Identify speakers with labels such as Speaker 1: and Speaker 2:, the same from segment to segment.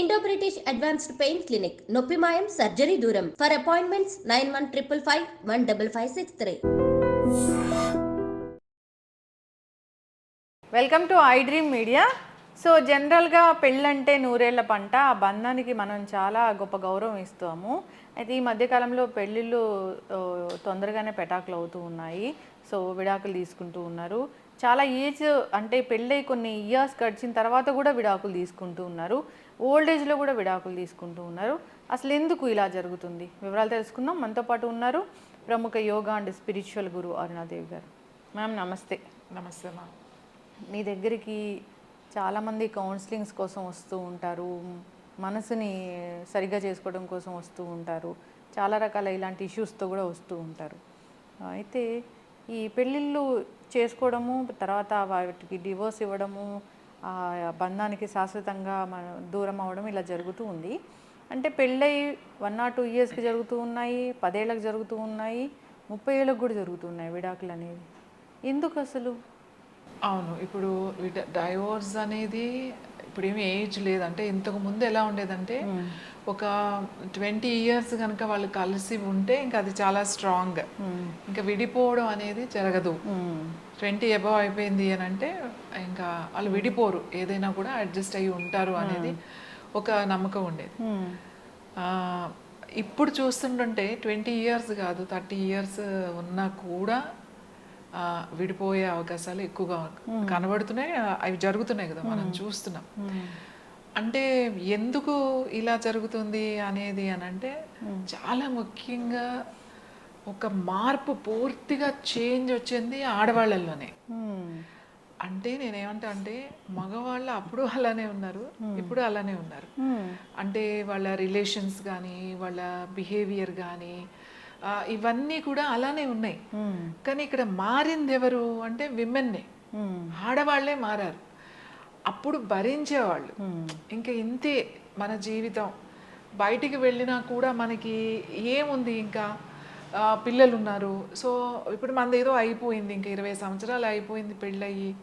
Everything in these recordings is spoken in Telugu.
Speaker 1: Indo British advanced pain clinic నొప్పి మాయం సర్జరీ దూరం for appointments nine one triple five one double five six three
Speaker 2: welcome to I dream media so జనరల్గా పెళ్ళంటే నూరేళ్ళ పంట ఆ బంధానికి మనం చాలా గొప్ప గౌరవం ఇస్తాము. అయితే ఈ మధ్యకాలంలో పెళ్ళిళ్ళు తొందరగానే పెటాకులు అవుతూ ఉన్నాయి. సో విడాకులు తీసుకుంటూ ఉన్నారు. చాలా ఏజ్ అంటే పెళ్ళై కొన్ని ఇయర్స్ గడిచిన తర్వాత కూడా విడాకులు తీసుకుంటూ ఉన్నారు. ఓల్డ్ ఏజ్లో కూడా విడాకులు తీసుకుంటూ ఉన్నారు. అసలు ఎందుకు ఇలా జరుగుతుంది? వివరాలు తెలుసుకుందాం. మనతో పాటు ఉన్నారు ప్రముఖ yoga and spiritual guru Arunadevi garu. Ma'am నమస్తే.
Speaker 3: నమస్తే మా
Speaker 2: మీ దగ్గరికి చాలామంది కౌన్సిలింగ్స్ కోసం వస్తూ ఉంటారు. మనసుని సరిగ్గా చేసుకోవడం కోసం వస్తూ ఉంటారు. చాలా రకాల ఇలాంటి ఇష్యూస్తో కూడా వస్తూ ఉంటారు. అయితే ఈ పెళ్ళిళ్ళు చేసుకోవడము తర్వాత వాటికి డివోర్స్ ఇవ్వడము బంధానికి శాశ్వతంగా మన దూరం అవ్వడం ఇలా జరుగుతూ ఉంది. అంటే పెళ్ళై వన్ ఆర్ టూ ఇయర్స్కి జరుగుతూ ఉన్నాయి పదేళ్ళకి జరుగుతూ ఉన్నాయి ముప్పై ఏళ్ళకి కూడా జరుగుతున్నాయి విడాకులు అనేవి. ఎందుకు అసలు?
Speaker 3: అవును ఇప్పుడు డైవోర్స్ అనేది ఇప్పుడు ఏమి ఏజ్ లేదంటే ఇంతకు ముందు ఎలా ఉండేదంటే ఒక ట్వంటీ ఇయర్స్ కనుక వాళ్ళు కలిసి ఉంటే ఇంకా అది చాలా స్ట్రాంగ్. ఇంకా విడిపోవడం అనేది జరగదు. ట్వంటీ అబవ్ అయిపోయింది అని అంటే ఇంకా వాళ్ళు విడిపోరు. ఏదైనా కూడా అడ్జస్ట్ అయ్యి ఉంటారు అనేది ఒక నమ్మకం ఉండేది. ఇప్పుడు చూస్తుంటుంటే ట్వంటీ ఇయర్స్ కాదు థర్టీ ఇయర్స్ ఉన్నా కూడా విడిపోయే అవకాశాలు ఎక్కువగా కనబడుతున్నాయి అవి జరుగుతున్నాయి కదా మనం చూస్తున్నాం. అంటే ఎందుకు ఇలా జరుగుతుంది అనేది అని అంటే చాలా ముఖ్యంగా ఒక మార్పు పూర్తిగా చేంజ్ వచ్చింది ఆడవాళ్ళల్లోనే. అంటే నేనేమంటా అంటే మగవాళ్ళు అప్పుడు అలానే ఉన్నారు ఇప్పుడు అలానే ఉన్నారు. అంటే వాళ్ళ రిలేషన్స్ కానీ వాళ్ళ బిహేవియర్ కానీ ఇవన్నీ కూడా అలానే ఉన్నాయి. కానీ ఇక్కడ మారింది ఎవరు అంటే విమెన్నే. ఆడవాళ్ళే మారారు. అప్పుడు భరించేవాళ్ళు. ఇంకా ఇంతే మన జీవితం. బయటికి వెళ్ళినా కూడా మనకి ఏముంది ఇంకా? పిల్లలు ఉన్నారు సో ఇప్పుడు మనది ఏదో అయిపోయింది ఇంకా ఇరవై సంవత్సరాలు అయిపోయింది పెళ్ళయి.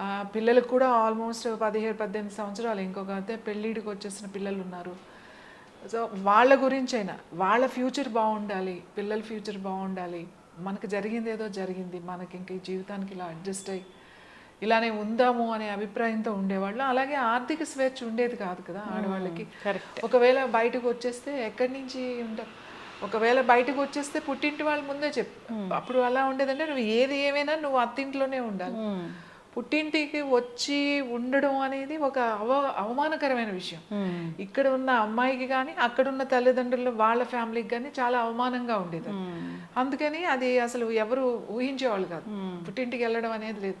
Speaker 3: ఆ, పిల్లలకు కూడా ఆల్మోస్ట్ పదిహేడు పద్దెనిమిది సంవత్సరాలు ఇంకొక అయితే పెళ్ళిడికి వచ్చేసిన పిల్లలు ఉన్నారు సో వాళ్ళ గురించైనా వాళ్ళ ఫ్యూచర్ బాగుండాలి పిల్లల ఫ్యూచర్ బాగుండాలి. మనకు జరిగింది ఏదో జరిగింది. మనకి ఇంక ఈ జీవితానికి ఇలా అడ్జస్ట్ అయ్యి ఇలానే ఉందాము అనే అభిప్రాయంతో ఉండేవాళ్ళు. అలాగే ఆర్థిక స్వేచ్ఛ ఉండేది కాదు కదా ఆడవాళ్ళకి. ఒకవేళ బయటకు వచ్చేస్తే ఎక్కడి నుంచి ఉంటారు ఒకవేళ బయటకు వచ్చేస్తే పుట్టింటి వాళ్ళ ముందే చెప్పు. అప్పుడు అలా ఉండేదంటే నువ్వు ఏది ఏమైనా నువ్వు అత్తింట్లోనే ఉండాలి. పుట్టింటికి వచ్చి ఉండడం అనేది ఒక అవ అవమానకరమైన విషయం. ఇక్కడ ఉన్న అమ్మాయికి కానీ అక్కడ ఉన్న తల్లిదండ్రులు వాళ్ళ ఫ్యామిలీకి కానీ చాలా అవమానంగా ఉండేది. అది. అందుకని అది అసలు ఎవరు ఊహించేవాళ్ళు కాదు. పుట్టింటికి వెళ్ళడం అనేది లేదు.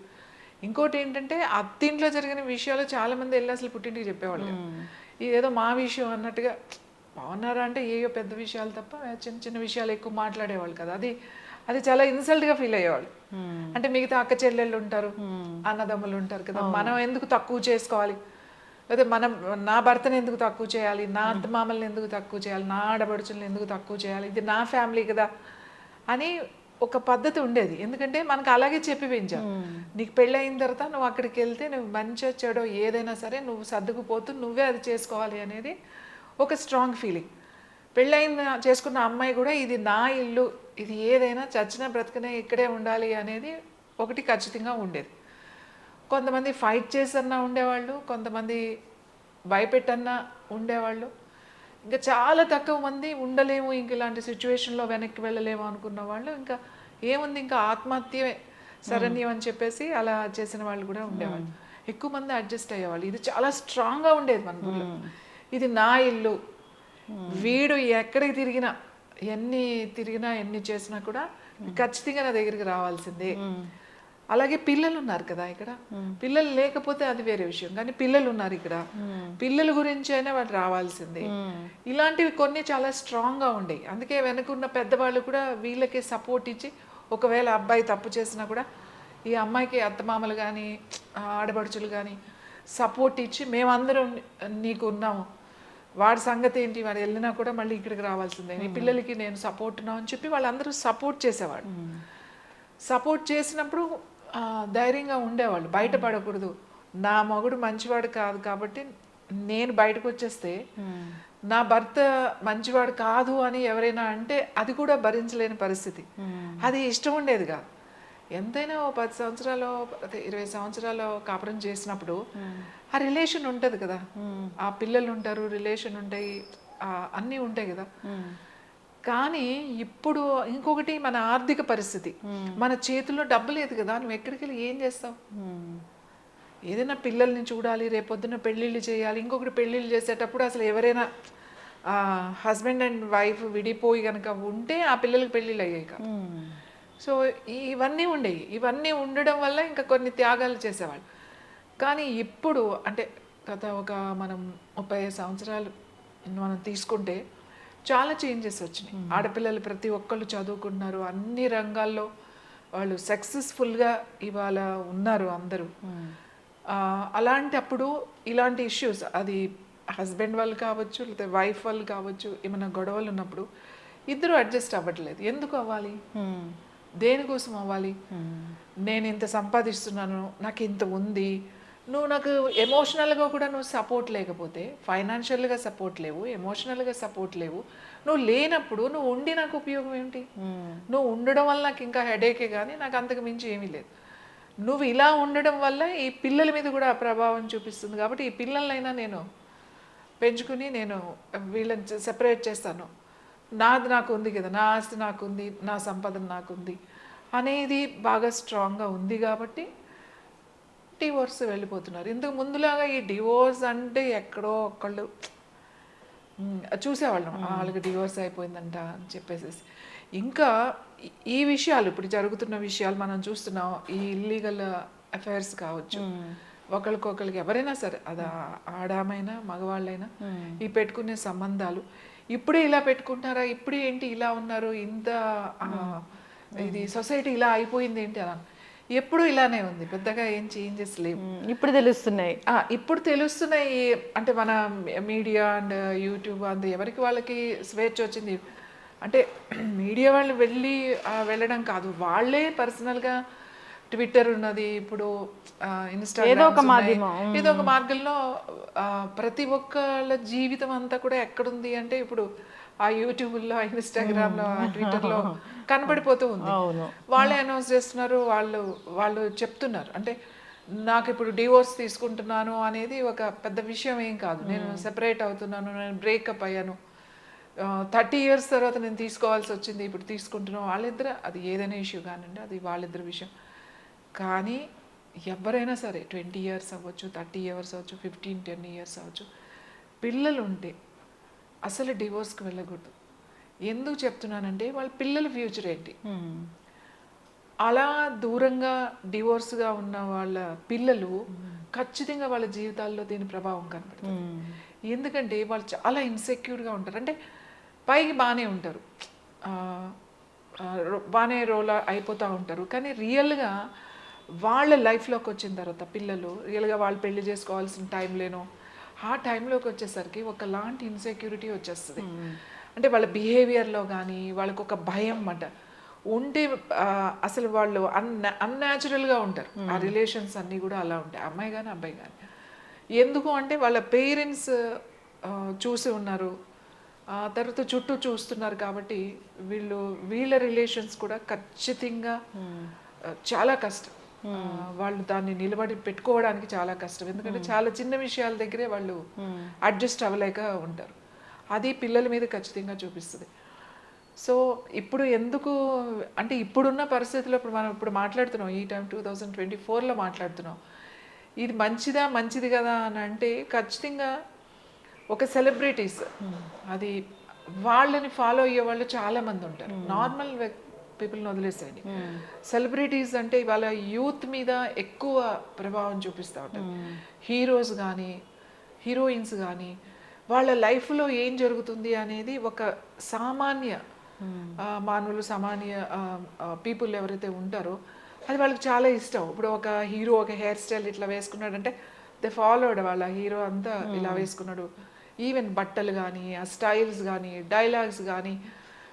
Speaker 3: ఇంకోటి ఏంటంటే అత్తింట్లో జరిగిన విషయాలు చాలా మంది వెళ్ళి అసలు పుట్టింటికి చెప్పేవాళ్ళు. కాదు. ఇది ఏదో మా విషయం అన్నట్టుగా బాగున్నారా అంటే ఏయో పెద్ద విషయాలు తప్ప చిన్న చిన్న విషయాలు ఎక్కువ మాట్లాడేవాళ్ళు కదా. అది అది చాలా ఇన్సల్ట్గా ఫీల్ అయ్యేవాళ్ళు. అంటే మిగతా అక్క చెల్లెళ్ళు ఉంటారు అన్నదమ్ములు ఉంటారు కదా. మనం ఎందుకు తక్కువ చేసుకోవాలి? లేదా మనం నా భర్తని ఎందుకు తక్కువ చేయాలి? నా అత్త మామల్ని ఎందుకు తక్కువ చేయాలి? నా ఆడబడుచుల్ని ఎందుకు తక్కువ చేయాలి? ఇది నా ఫ్యామిలీ కదా అని ఒక పద్ధతి ఉండేది. ఎందుకంటే మనకు అలాగే చెప్పి పెంచాం. నీకు పెళ్ళి అయిన తర్వాత నువ్వు అక్కడికి వెళ్తే నువ్వు మంచి చెడో ఏదైనా సరే నువ్వు సర్దుకుపోతూ నువ్వే అది చేసుకోవాలి అనేది ఒక స్ట్రాంగ్ ఫీలింగ్ పెళ్ళైన చేసుకున్న అమ్మాయి కూడా ఇది నా ఇల్లు ఇది ఏదైనా చచ్చిన బ్రతకనే ఇక్కడే ఉండాలి అనేది ఒకటి ఖచ్చితంగా ఉండేది. కొంతమంది ఫైట్ చేసన్నా ఉండేవాళ్ళు కొంతమంది భయపెట్టన్నా ఉండేవాళ్ళు. ఇంకా చాలా తక్కువ మంది ఉండలేము ఇంక ఇలాంటి సిచ్యువేషన్లో వెనక్కి వెళ్ళలేము అనుకున్న వాళ్ళు ఇంకా ఏముంది ఇంకా ఆత్మహత్య శరణ్యం అని చెప్పేసి అలా చేసిన వాళ్ళు కూడా ఉండేవాళ్ళు. ఎక్కువ మంది అడ్జస్ట్ అయ్యేవాళ్ళు. ఇది చాలా స్ట్రాంగ్గా ఉండేది మన ఊళ్ళో ఇది నా ఇల్లు. వీడు ఎక్కడికి తిరిగినా ఎన్ని తిరిగినా ఎన్ని చేసినా కూడా ఖచ్చితంగా నా దగ్గరికి రావాల్సిందే. అలాగే పిల్లలు ఉన్నారు కదా ఇక్కడ. పిల్లలు లేకపోతే అది వేరే విషయం. కానీ పిల్లలు ఉన్నారు ఇక్కడ పిల్లల గురించి అయినా వాడు రావాల్సిందే. ఇలాంటివి కొన్ని చాలా స్ట్రాంగ్గా ఉండేవి అందుకే వెనకున్న పెద్దవాళ్ళు కూడా వీళ్ళకి సపోర్ట్ ఇచ్చి ఒకవేళ అబ్బాయి తప్పు చేసినా కూడా ఈ అమ్మాయికి అత్తమామలు కానీ ఆడపడుచులు కానీ సపోర్ట్ ఇచ్చి మేమందరం నీకు ఉన్నాము. వాడి సంగతి ఏంటి? వాడు వెళ్ళినా కూడా మళ్ళీ ఇక్కడికి రావాల్సిందే. నీ పిల్లలకి నేను సపోర్ట్ ఉన్నా అని చెప్పి వాళ్ళందరూ సపోర్ట్ చేసేవాడు సపోర్ట్ చేసినప్పుడు ధైర్యంగా ఉండేవాళ్ళు. బయటపడకూడదు. నా మగుడు మంచివాడు కాదు కాబట్టి నేను బయటకు వచ్చేస్తే నా భర్త మంచివాడు కాదు అని ఎవరైనా అంటే అది కూడా భరించలేని పరిస్థితి. అది ఇష్టం ఉండేది కాదు ఎంతైనా ఓ పది సంవత్సరాలు ఇరవై సంవత్సరాలు కాపురం చేసినప్పుడు ఆ రిలేషన్ ఉంటుంది కదా. ఆ పిల్లలు ఉంటారు రిలేషన్ ఉంటాయి అన్నీ ఉంటాయి కదా. కానీ ఇప్పుడు ఇంకొకటి మన ఆర్థిక పరిస్థితి. మన చేతిలో డబ్బు లేదు కదా నువ్వు ఎక్కడికి వెళ్ళి ఏం చేస్తావు? ఏదైనా పిల్లల్ని చూడాలి రేపొద్దున పెళ్ళిళ్ళు చేయాలి ఇంకొకటి పెళ్ళిళ్ళు చేసేటప్పుడు అసలు ఎవరైనా హస్బెండ్ అండ్ వైఫ్ విడిపోయి కనుక ఉంటే ఆ పిల్లలకి పెళ్ళిళ్ళు అయ్యాయి కాదు. సో ఇవన్నీ ఉండేవి. ఇవన్నీ ఉండడం వల్ల ఇంకా కొన్ని త్యాగాలు చేసేవాళ్ళు. కానీ ఇప్పుడు అంటే గత ఒక మనం ముప్పై సంవత్సరాలు మనం తీసుకుంటే చాలా చేంజెస్ వచ్చినాయి. ఆడపిల్లలు ప్రతి ఒక్కళ్ళు చదువుకుంటున్నారు. అన్ని రంగాల్లో వాళ్ళు సక్సెస్ఫుల్గా ఇవాళ ఉన్నారు అందరూ. ఆ, అలాంటప్పుడు ఇలాంటి ఇష్యూస్ అది హస్బెండ్ వాళ్ళు కావచ్చు లేకపోతే వైఫ్ వాళ్ళు కావచ్చు ఏమైనా గొడవలు ఉన్నప్పుడు ఇద్దరు అడ్జస్ట్ అవ్వట్లేదు. ఎందుకు అవ్వాలి? దేనికోసం అవ్వాలి? నేను ఇంత సంపాదిస్తున్నాను నాకు ఇంత ఉంది నువ్వు నాకు ఎమోషనల్గా కూడా నువ్వు సపోర్ట్ లేకపోతే ఫైనాన్షియల్గా సపోర్ట్ లేవు ఎమోషనల్గా సపోర్ట్ లేవు నువ్వు లేనప్పుడు నువ్వు ఉండి నాకు ఉపయోగం ఏంటి? నువ్వు ఉండడం వల్ల నాకు ఇంకా హెడేకే కానీ నాకు అంతకు మించి ఏమీ లేదు. నువ్వు ఇలా ఉండడం వల్ల ఈ పిల్లల మీద కూడా ఆ ప్రభావం చూపిస్తుంది కాబట్టి ఈ పిల్లలైనా నేను పెంచుకుని నేను వీళ్ళని సెపరేట్ చేస్తాను. నాది నాకు ఉంది కదా నా ఆస్తి నాకు ఉంది నా సంపద నాకుంది అనేది బాగా స్ట్రాంగ్గా ఉంది కాబట్టి డివోర్స్ వెళ్ళిపోతున్నారు. ఇంతకు ముందులాగా ఈ డివోర్స్ అంటే ఎక్కడో ఒకళ్ళు చూసేవాళ్ళం. "ఆ, వాళ్ళకి డివోర్స్ అయిపోయిందంట అని చెప్పేసి ఇంకా ఈ- విషయాలు ఇప్పుడు జరుగుతున్న విషయాలు మనం చూస్తున్నాం. ఈ ఇల్లీగల్ అఫైర్స్ కావచ్చు. ఒకరికొకరికి ఎవరైనా సరే అది ఆడామైనా మగవాళ్ళైనా ఈ పెట్టుకునే సంబంధాలు. ఇప్పుడే ఇలా పెట్టుకుంటున్నారా? ఇప్పుడే ఏంటి ఇలా ఉన్నారు? ఇంత ఇది సొసైటీ ఇలా అయిపోయింది ఏంటి అలా? ఎప్పుడు ఇలానే ఉంది. పెద్దగా ఏం చేంజెస్ లేవు.
Speaker 2: ఇప్పుడు తెలుస్తున్నాయి.
Speaker 3: ఆ, ఇప్పుడు తెలుస్తున్నాయి. అంటే మన మీడియా అండ్ యూట్యూబ్ అండ్ ఎవరికి వాళ్ళకి స్వేచ్ఛ వచ్చింది. అంటే మీడియా వాళ్ళు వెళ్ళి వెళ్ళడం కాదు. వాళ్ళే పర్సనల్గా ట్విట్టర్ ఉన్నది. ఇప్పుడు ఇన్స్టాగ్రామ్
Speaker 2: ఏదో ఒక
Speaker 3: మార్గంలో ప్రతి ఒక్కళ్ళ జీవితం అంతా కూడా ఎక్కడుంది అంటే ఇప్పుడు ఆ యూట్యూబ్లో ఇన్స్టాగ్రామ్లో ట్విట్టర్లో కనబడిపోతూ ఉంది. వాళ్ళే అనౌన్స్ చేస్తున్నారు వాళ్ళు వాళ్ళు చెప్తున్నారు. అంటే నాకు ఇప్పుడు డివోర్స్ తీసుకుంటున్నాను అనేది ఒక పెద్ద విషయం ఏం కాదు. నేను సెపరేట్ అవుతున్నాను నేను బ్రేకప్ అయ్యాను. థర్టీ ఇయర్స్ తర్వాత నేను తీసుకోవాల్సి వచ్చింది ఇప్పుడు తీసుకుంటున్నాను. వాళ్ళిద్దరు అది ఏదైనా ఇష్యూ కానివ్వండి అది వాళ్ళిద్దరి విషయం. కానీ ఎవరైనా సరే ట్వంటీ ఇయర్స్ అవ్వచ్చు థర్టీ ఇయర్స్ అవ్వచ్చు ఫిఫ్టీన్ టెన్ ఇయర్స్ అవ్వచ్చు పిల్లలు ఉంటే అసలు డివోర్స్కి వెళ్ళకూడదు. ఎందుకు చెప్తున్నానంటే వాళ్ళ పిల్లల ఫ్యూచర్ ఏంటి? అలా దూరంగా డివోర్స్గా ఉన్న వాళ్ళ పిల్లలు ఖచ్చితంగా వాళ్ళ జీవితాల్లో దీని ప్రభావం కనపడుతుంది. ఎందుకంటే వాళ్ళు చాలా ఇన్సెక్యూర్గా ఉంటారు. అంటే పైకి బాగానే ఉంటారు. బాగానే రోల్ అయిపోతూ ఉంటారు. కానీ రియల్గా వాళ్ళ లైఫ్లోకి వచ్చిన తర్వాత పిల్లలు రియల్గా వాళ్ళు పెళ్ళి చేసుకోవాల్సిన టైం లేనో ఆ టైంలోకి వచ్చేసరికి ఒకలాంటి ఇన్సెక్యూరిటీ వచ్చేస్తుంది. అంటే వాళ్ళ బిహేవియర్లో కానీ వాళ్ళకు ఒక భయం అన్నమాట. ఉంటే అసలు వాళ్ళు అన్ అన్యాచురల్గా ఉంటారు. ఆ రిలేషన్స్ అన్నీ కూడా అలా ఉంటాయి. అమ్మాయి కానీ అబ్బాయి కానీ ఎందుకు అంటే వాళ్ళ పేరెంట్స్ చూసి ఉన్నారు. ఆ తర్వాత చుట్టూ చూస్తున్నారు కాబట్టి వీళ్ళు వీళ్ళ రిలేషన్స్ కూడా ఖచ్చితంగా ఆ, చాలా కష్టం. వాళ్ళు దాన్ని నిలబడి పెట్టుకోవడానికి చాలా కష్టం. ఎందుకంటే చాలా చిన్న విషయాల దగ్గరే వాళ్ళు అడ్జస్ట్ అవ్వలేక ఉంటారు. అది పిల్లల మీద ఖచ్చితంగా చూపిస్తుంది. సో ఇప్పుడు ఎందుకు అంటే ఇప్పుడున్న పరిస్థితుల్లో ఇప్పుడు మనం ఇప్పుడు మాట్లాడుతున్నాం ఈ టైం టూ థౌజండ్ ట్వంటీ ఫోర్లో మాట్లాడుతున్నాం. ఇది మంచిదా మంచిది కదా అని అంటే ఖచ్చితంగా ఒక సెలబ్రిటీస్ అది వాళ్ళని ఫాలో అయ్యే వాళ్ళు చాలా మంది ఉంటారు. నార్మల్ పీపుల్ని వదిలేసేయండి. సెలబ్రిటీస్ అంటే ఇవాళ యూత్ మీద ఎక్కువ ప్రభావం చూపిస్తూ ఉంటారు. హీరోస్ కానీ హీరోయిన్స్ కానీ వాళ్ళ లైఫ్లో ఏం జరుగుతుంది అనేది ఒక సామాన్య ఆ, మానవులు సామాన్య పీపుల్ ఎవరైతే ఉంటారో అది వాళ్ళకి చాలా ఇష్టం. ఇప్పుడు ఒక హీరో ఒక హెయిర్ స్టైల్ ఇట్లా వేసుకున్నాడంటే దే ఫాలోడ్ వాళ్ళ హీరో అంతా ఇలా వేసుకున్నాడు. ఈవెన్ బట్టలు కానీ ఆ స్టైల్స్ కానీ డైలాగ్స్ కానీ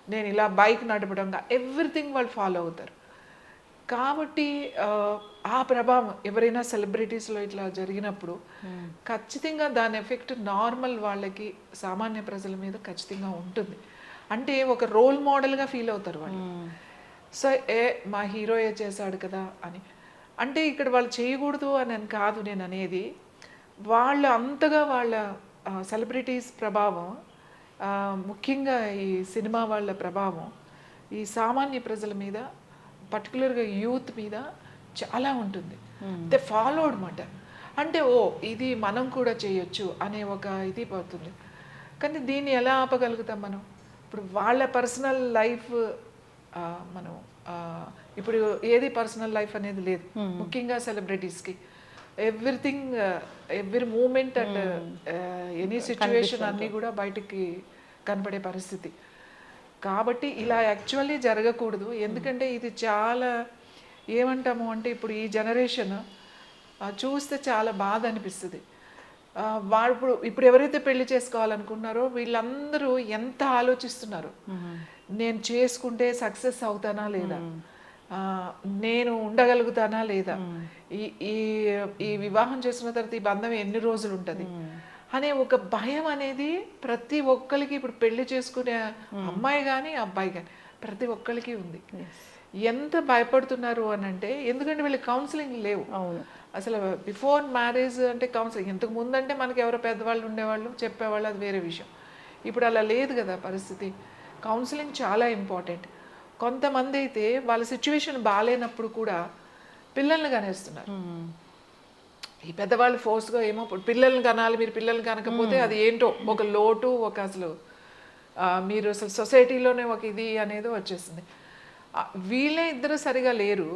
Speaker 3: నేను ఇలా బైక్ నడపడం ఎవ్రీథింగ్ వాళ్ళు ఫాలో అవుతారు. కాబట్టి ఆ, ప్రభావం ఎవరైనా సెలబ్రిటీస్లో ఇట్లా జరిగినప్పుడు ఖచ్చితంగా దాని ఎఫెక్ట్ నార్మల్ వాళ్ళకి సామాన్య ప్రజల మీద ఖచ్చితంగా ఉంటుంది. అంటే ఒక రోల్ మోడల్గా ఫీల్ అవుతారు వాళ్ళు. సో ఏ మా హీరోయే చేశాడు కదా అని. అంటే ఇక్కడ వాళ్ళు చేయకూడదు అని కాదు నేను అనేది. వాళ్ళు అంతగా వాళ్ళ సెలబ్రిటీస్ ప్రభావం ముఖ్యంగా ఈ సినిమా వాళ్ళ ప్రభావం. ఈ సామాన్య ప్రజల మీద పర్టికులర్గా యూత్ మీద చాలా ఉంటుంది. దే ఫాలోడ్ మాట అంటే ఓ ఇది మనం కూడా చేయొచ్చు అనే ఒక ఇది పోతుంది. కానీ దీన్ని ఎలా ఆపగలుగుతాం మనం? ఇప్పుడు వాళ్ళ పర్సనల్ లైఫ్ మనం ఇప్పుడు ఏది పర్సనల్ లైఫ్ అనేది లేదు. ముఖ్యంగా సెలబ్రిటీస్కి. Everything every moment and any situation అన్నీ కూడా బయటికి కనపడే పరిస్థితి. కాబట్టి ఇలా యాక్చువల్లీ జరగకూడదు. ఎందుకంటే ఇది చాలా ఏమంటాము అంటే ఇప్పుడు ఈ జనరేషన్ చూస్తే చాలా బాధ అనిపిస్తుంది. వాళ్ళు ఇప్పుడు ఇప్పుడు ఎవరైతే పెళ్ళి చేసుకోవాలనుకున్నారో వీళ్ళందరూ ఎంత ఆలోచిస్తున్నారు? నేను చేసుకుంటే సక్సెస్ అవుతానా లేదా? ఆ, నేను ఉండగలుగుతానా లేదా? ఈ ఈ ఈ వివాహం చేసుకున్న తర్వాత ఈ బంధం ఎన్ని రోజులు ఉంటుంది అనే ఒక భయం అనేది ప్రతి ఒక్కరికి ఇప్పుడు పెళ్ళి చేసుకునే అమ్మాయి కానీ అబ్బాయి కానీ ప్రతి ఒక్కరికి ఉంది. ఎంత భయపడుతున్నారు అని అంటే ఎందుకంటే వీళ్ళకి కౌన్సిలింగ్ లేవు. అసలు బిఫోర్ మ్యారేజ్ అంటే కౌన్సిలింగ్ ఇంతకు ముందు అంటే మనకి ఎవరో పెద్దవాళ్ళు ఉండేవాళ్ళు చెప్పేవాళ్ళు అది వేరే విషయం. ఇప్పుడు అలా లేదు కదా పరిస్థితి. కౌన్సిలింగ్ చాలా ఇంపార్టెంట్. కొంతమంది అయితే వాళ్ళ సిచ్యువేషన్ బాగాలేనప్పుడు కూడా పిల్లల్ని కనేస్తున్నారు. ఈ పెద్దవాళ్ళు ఫోర్స్గా ఏమో పిల్లల్ని కనాలి మీరు పిల్లల్ని కనకపోతే అది ఏంటో ఒక లోటు ఒక అసలు మీరు అసలు సొసైటీలోనే ఒక ఇది అనేది వచ్చేస్తుంది ఆ, వీళ్ళే ఇద్దరు సరిగా లేరు.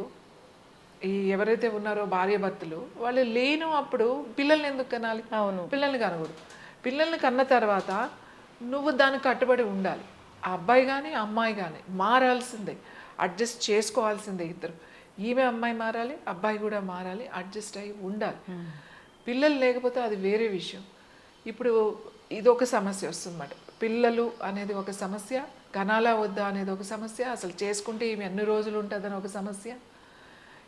Speaker 3: ఈ ఎవరైతే ఉన్నారో భార్య భర్తలు వాళ్ళు లేను అప్పుడు పిల్లల్ని ఎందుకు కనాలి?
Speaker 2: అవును.
Speaker 3: పిల్లల్ని కనకూడదు. పిల్లల్ని కన్న తర్వాత నువ్వు దానికి కట్టుబడి ఉండాలి. ఆ అబ్బాయి కానీ అమ్మాయి కానీ మారాల్సిందే. అడ్జస్ట్ చేసుకోవాల్సిందే ఇద్దరు. ఈమె అమ్మాయి మారాలి అబ్బాయి కూడా మారాలి అడ్జస్ట్ అయి ఉండాలి. పిల్లలు లేకపోతే అది వేరే విషయం. ఇప్పుడు ఇది ఒక సమస్య వస్తుందన్నమాట. పిల్లలు అనేది ఒక సమస్య కనాలా వద్దా అనేది ఒక సమస్య అసలు చేసుకుంటే ఈమె ఎన్ని రోజులు ఉంటుందని ఒక సమస్య.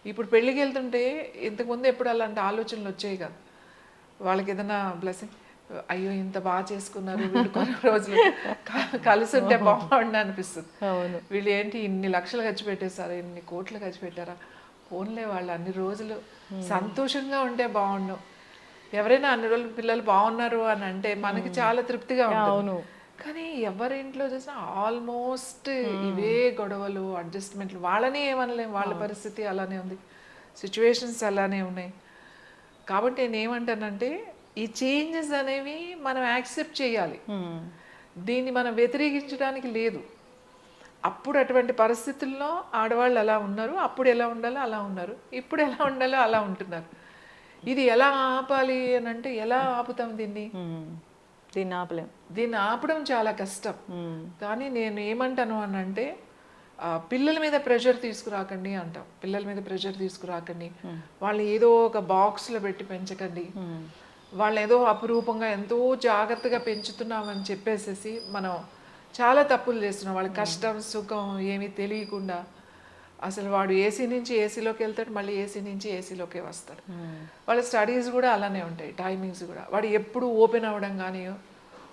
Speaker 3: ఇప్పుడు పెళ్ళికి వెళ్తుంటే ఇంతకుముందు ఎప్పుడు అలాంటి ఆలోచనలు వచ్చాయి కదా? వాళ్ళకి ఏదైనా బ్లెస్సింగ్ అయ్యో ఇంత బాగా చేసుకున్నారు వీళ్ళు కొన్ని రోజులు. కలిసి ఉంటే బాగుండు అనిపిస్తుంది.
Speaker 2: అవును.
Speaker 3: వీళ్ళు ఏంటి ఇన్ని లక్షలు ఖర్చు పెట్టేశారు ఇన్ని కోట్లు ఖర్చు పెట్టారా? ఫోన్లే వాళ్ళు అన్ని రోజులు సంతోషంగా ఉంటే బాగుండు. ఎవరైనా అన్ని రోజులు పిల్లలు బాగున్నారు అని అంటే మనకి చాలా తృప్తిగా ఉంటుంది.
Speaker 2: అవును.
Speaker 3: కానీ ఎవరి ఇంట్లో చూసినా ఆల్మోస్ట్ ఇవే గొడవలు అడ్జస్ట్మెంట్లు. వాళ్ళని ఏమనలేం వాళ్ళ పరిస్థితి అలానే ఉంది. సిచ్యువేషన్స్ అలానే ఉన్నాయి. కాబట్టి నేను ఏమంటానంటే ఈ చేంజెస్ అనేవి మనం యాక్సెప్ట్ చేయాలి.
Speaker 2: ఉమ్.
Speaker 3: దీన్ని మనం వ్యతిరేకించడానికి లేదు. అప్పుడు అటువంటి పరిస్థితుల్లో ఆడవాళ్ళు అలా ఉన్నారు అప్పుడు ఎలా ఉండాలో అలా ఉన్నారు ఇప్పుడు ఎలా ఉండాలో అలా ఉంటున్నారు. ఇది ఎలా ఆపాలి అని అంటే ఎలా ఆపుతాం దీన్ని?
Speaker 2: ఉమ్. దీన్ని ఆపలేం.
Speaker 3: దీన్ని ఆపడం చాలా కష్టం.
Speaker 2: ఉమ్.
Speaker 3: కానీ నేను ఏమంటాను అని అంటే పిల్లల మీద ప్రెషర్ తీసుకురాకండి అంటాం. పిల్లల మీద ప్రెషర్ తీసుకురాకండి. వాళ్ళు ఏదో ఒక బాక్స్లో పెట్టి పెంచకండి. వాళ్ళు ఏదో అపురూపంగా ఎంతో జాగ్రత్తగా పెంచుతున్నామని చెప్పేసేసి మనం చాలా తప్పులు చేస్తున్నాం. వాళ్ళ కష్టం సుఖం ఏమీ తెలియకుండా. అసలు వాడు ఏసీ నుంచి ఏసీలోకి వెళ్తాడు మళ్ళీ ఏసీ నుంచి ఏసీలోకి వస్తాడు. వాళ్ళ స్టడీస్ కూడా అలానే ఉంటాయి టైమింగ్స్ కూడా. వాడు ఎప్పుడు ఓపెన్ అవ్వడం కానీ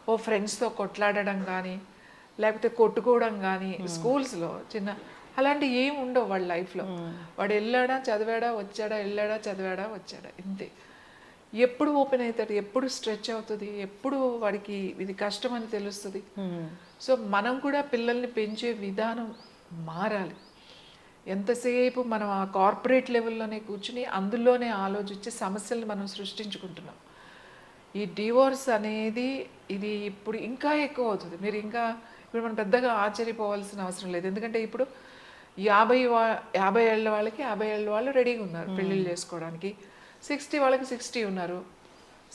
Speaker 3: ఓ ఫ్రెండ్స్తో కొట్లాడడం కానీ లేకపోతే కొట్టుకోవడం కానీ స్కూల్స్లో చిన్న అలాంటి ఏం ఉండవు వాళ్ళ లైఫ్లో. వాడు వెళ్ళాడా చదివాడా వచ్చాడా వెళ్ళాడా చదివాడా వచ్చాడా ఇంతే. ఎప్పుడు ఓపెన్ అవుతాడు ఎప్పుడు స్ట్రెచ్ అవుతుంది ఎప్పుడు వాడికి ఇది కష్టం అని తెలుస్తుంది సో మనం కూడా పిల్లల్ని పెంచే విధానం మారాలి. ఎంతసేపు మనం ఆ కార్పొరేట్ లెవెల్లోనే కూర్చుని అందులోనే ఆలోచించి సమస్యల్ని మనం సృష్టించుకుంటున్నాం. ఈ డివోర్స్ అనేది ఇది ఇప్పుడు ఇంకా ఎక్కువ అవుతుంది. మీరు ఇంకా ఇప్పుడు మనం పెద్దగా ఆశ్చర్యపోవాల్సిన అవసరం లేదు. ఎందుకంటే ఇప్పుడు యాభై వా యాభై ఏళ్ళ వాళ్ళకి యాభై ఏళ్ళ వాళ్ళు రెడీగా ఉన్నారు పెళ్ళిళ్ళు చేసుకోవడానికి. సిక్స్టీ వాళ్ళకి సిక్స్టీ ఉన్నారు.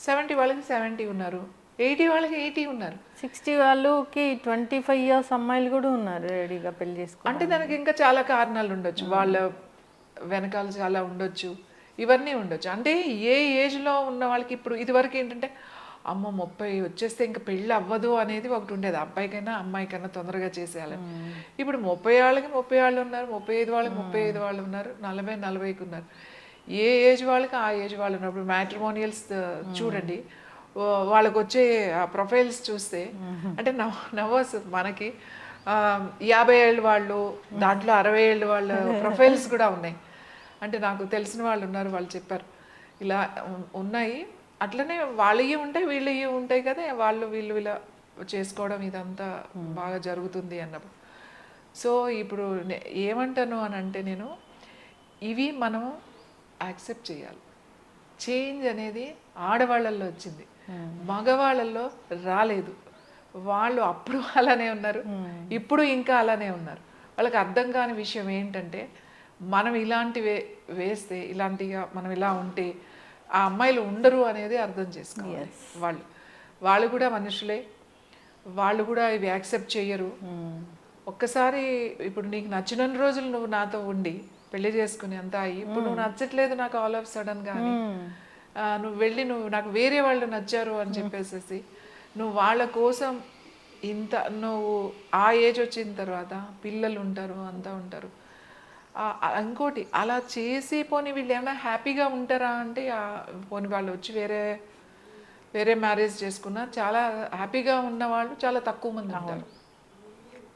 Speaker 3: సెవెంటీ వాళ్ళకి సెవెంటీ ఉన్నారు. ఎయిటీ వాళ్ళకి ఎయిటీ ఉన్నారు.
Speaker 2: సిక్స్టీ వాళ్ళకి ట్వంటీ ఫైవ్ ఇయర్స్ అమ్మాయిలు కూడా ఉన్నారు రెడీగా పెళ్ళి చేసుకో
Speaker 3: అంటే దానికి ఇంకా చాలా కారణాలు ఉండొచ్చు. వాళ్ళ వెనకాల చాలా ఉండొచ్చు. ఇవన్నీ ఉండొచ్చు. అంటే ఏ ఏజ్లో ఉన్న వాళ్ళకి ఇప్పుడు ఇదివరకు ఏంటంటే అమ్మ ముప్పై వచ్చేస్తే ఇంకా పెళ్ళి అవ్వదు అనేది ఒకటి ఉండేది. అబ్బాయికైనా అమ్మాయికైనా తొందరగా చేసేయాలని ఇప్పుడు ముప్పై వాళ్ళకి ముప్పై వాళ్ళు ఉన్నారు. ముప్పై ఐదు వాళ్ళకి ముప్పై ఐదు వాళ్ళు ఉన్నారు. నలభై నలభైకి ఉన్నారు. ఏ ఏజ్ వాళ్ళకి ఆ ఏజ్ వాళ్ళు ఉన్నారు ఇప్పుడు మ్యాట్రిమోనియల్స్ చూడండి. వాళ్ళకి వచ్చే ప్రొఫైల్స్ చూస్తే అంటే నవ్వు నవ్వు వస్తుంది మనకి యాభై ఏళ్ళు వాళ్ళు దాంట్లో అరవై ఏళ్ళు వాళ్ళ ప్రొఫైల్స్ కూడా ఉన్నాయి. అంటే నాకు తెలిసిన వాళ్ళు ఉన్నారు వాళ్ళు చెప్పారు. ఇలా ఉన్నాయి. అట్లనే వాళ్ళవి ఉంటాయి వీళ్ళవి ఉంటాయి కదా వాళ్ళు వీళ్ళు ఇలా చేసుకోవడం ఇదంతా బాగా జరుగుతుంది అన్నప్పుడు. సో ఇప్పుడు ఏమంటాను అని అంటే నేను ఇవి మనం యాక్సెప్ట్ చేయాలి. చేంజ్ అనేది ఆడవాళ్ళల్లో వచ్చింది. మగవాళ్ళల్లో రాలేదు. వాళ్ళు అప్పుడు అలానే ఉన్నారు. ఇప్పుడు ఇంకా అలానే ఉన్నారు. వాళ్ళకి అర్థం కాని విషయం ఏంటంటే మనం ఇలాంటి వే వేస్తే ఇలాంటిగా మనం ఇలా ఉంటే ఆ అమ్మాయిలు ఉండరు అనేది అర్థం చేసుకోవాలి వాళ్ళు. వాళ్ళు కూడా మనుషులే. వాళ్ళు కూడా ఇవి యాక్సెప్ట్ చేయరు. ఒక్కసారి ఇప్పుడు నీకు నచ్చిన రోజులు నువ్వు నాతో ఉండి పెళ్ళి చేసుకుని అంతా అయ్యి. ఇప్పుడు నువ్వు నచ్చట్లేదు నాకు ఆల్ ఆఫ్ సడన్ కానీ నువ్వు వెళ్ళి నువ్వు నాకు వేరే వాళ్ళు నచ్చారు అని చెప్పేసేసి నువ్వు వాళ్ళ కోసం ఇంత నువ్వు ఆ ఏజ్ వచ్చిన తర్వాత పిల్లలు ఉంటారు అంతా ఉంటారు. ఇంకోటి అలా చేసి పోనీ వీళ్ళు ఏమైనా హ్యాపీగా ఉంటారా అంటే పోనీ వాళ్ళు వచ్చి వేరే వేరే మ్యారేజ్ చేసుకున్నా చాలా హ్యాపీగా ఉన్న వాళ్ళు చాలా తక్కువ మంది ఉంటారు.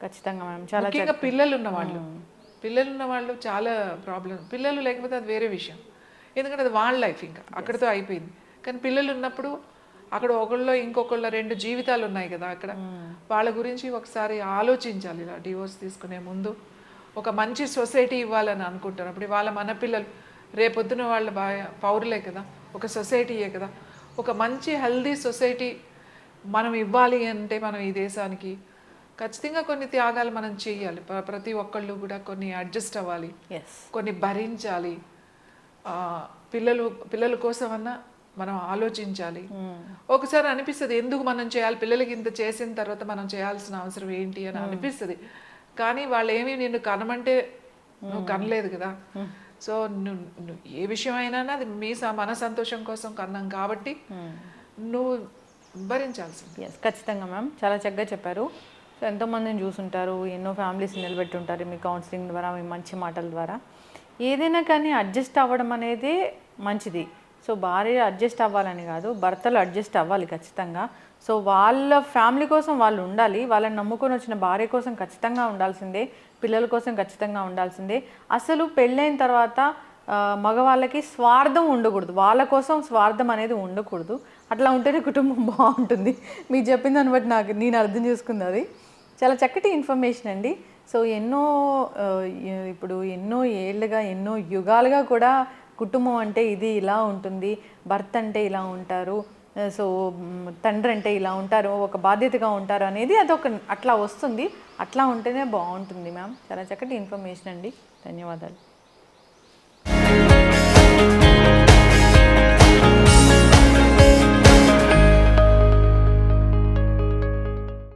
Speaker 2: ఖచ్చితంగా మ్యామ్ చాలా
Speaker 3: పిల్లలు ఉన్న వాళ్ళు పిల్లలు ఉన్న వాళ్ళు చాలా ప్రాబ్లం పిల్లలు లేకపోతే అది వేరే విషయం. ఎందుకంటే అది వాళ్ళ లైఫ్ ఇంకా. అక్కడితో అయిపోయింది. కానీ పిల్లలు ఉన్నప్పుడు అక్కడ ఒకళ్ళో ఇంకొకళ్ళ రెండు జీవితాలు ఉన్నాయి కదా అక్కడ. వాళ్ళ గురించి ఒకసారి ఆలోచించాలి. ఇలా డివోర్స్ తీసుకునే ముందు ఒక మంచి సొసైటీ ఇవ్వాలని అనుకుంటారు. అప్పుడు వాళ్ళ మన పిల్లలు రేపొద్దున వాళ్ళ బాగా పౌరులే కదా. ఒక సొసైటీయే కదా. ఒక మంచి హెల్దీ సొసైటీ మనం ఇవ్వాలి అంటే మనం ఈ దేశానికి ఖచ్చితంగా కొన్ని త్యాగాలు మనం చేయాలి. ప్ర- ప్రతి ఒక్కళ్ళు కూడా కొన్ని అడ్జస్ట్ అవ్వాలి. కొన్ని భరించాలి. పిల్లలు పిల్లల కోసమన్నా మనం ఆలోచించాలి. ఒకసారి అనిపిస్తుంది ఎందుకు మనం చేయాలి? పిల్లలకి ఇంత చేసిన తర్వాత మనం చేయాల్సిన అవసరం ఏంటి? అని అనిపిస్తుంది. కానీ వాళ్ళు ఏమీ నిన్ను కనమంటే నువ్వు కనలేదు కదా. సో నువ్వు ఏ విషయం అయినా అది మీ మన సంతోషం కోసం కన్నాం కాబట్టి నువ్వు భరించాల్సింది.
Speaker 2: ఖచ్చితంగా మ్యామ్. చాలా చక్కగా చెప్పారు. సో ఎంతోమందిని చూసుంటారు ఎన్నో ఫ్యామిలీస్ నిలబెట్టుంటారు మీ కౌన్సిలింగ్ ద్వారా మీ మంచి మాటల ద్వారా. ఏదైనా కానీ అడ్జస్ట్ అవ్వడం అనేది మంచిది. సో భార్య అడ్జస్ట్ అవ్వాలని కాదు భర్తలు అడ్జస్ట్ అవ్వాలి ఖచ్చితంగా. సో వాళ్ళ ఫ్యామిలీ కోసం వాళ్ళు ఉండాలి వాళ్ళని నమ్ముకొని వచ్చిన భార్య కోసం ఖచ్చితంగా ఉండాల్సిందే పిల్లల కోసం ఖచ్చితంగా ఉండాల్సిందే. అసలు పెళ్ళైన తర్వాత మగవాళ్ళకి స్వార్థం ఉండకూడదు వాళ్ళ కోసం స్వార్థం అనేది ఉండకూడదు. అట్లా ఉంటేనే కుటుంబం బాగుంటుంది. మీరు చెప్పిన దాన్ని బట్టి నాకు నేను అర్థం చేసుకుంది అది. చాలా చక్కటి ఇన్ఫర్మేషన్ అండి. సో ఎన్నో ఇప్పుడు ఎన్నో ఏళ్ళుగా ఎన్నో యుగాలుగా కూడా కుటుంబం అంటే ఇది ఇలా ఉంటుంది. భర్త అంటే ఇలా ఉంటారు. సో తండ్రి అంటే ఇలా ఉంటారు. ఒక బాధ్యతగా ఉంటారు అనేది అదొక అట్లా వస్తుంది. అట్లా ఉంటేనే బాగుంటుంది మ్యామ్. చాలా చక్కటి ఇన్ఫర్మేషన్ అండి. ధన్యవాదాలు.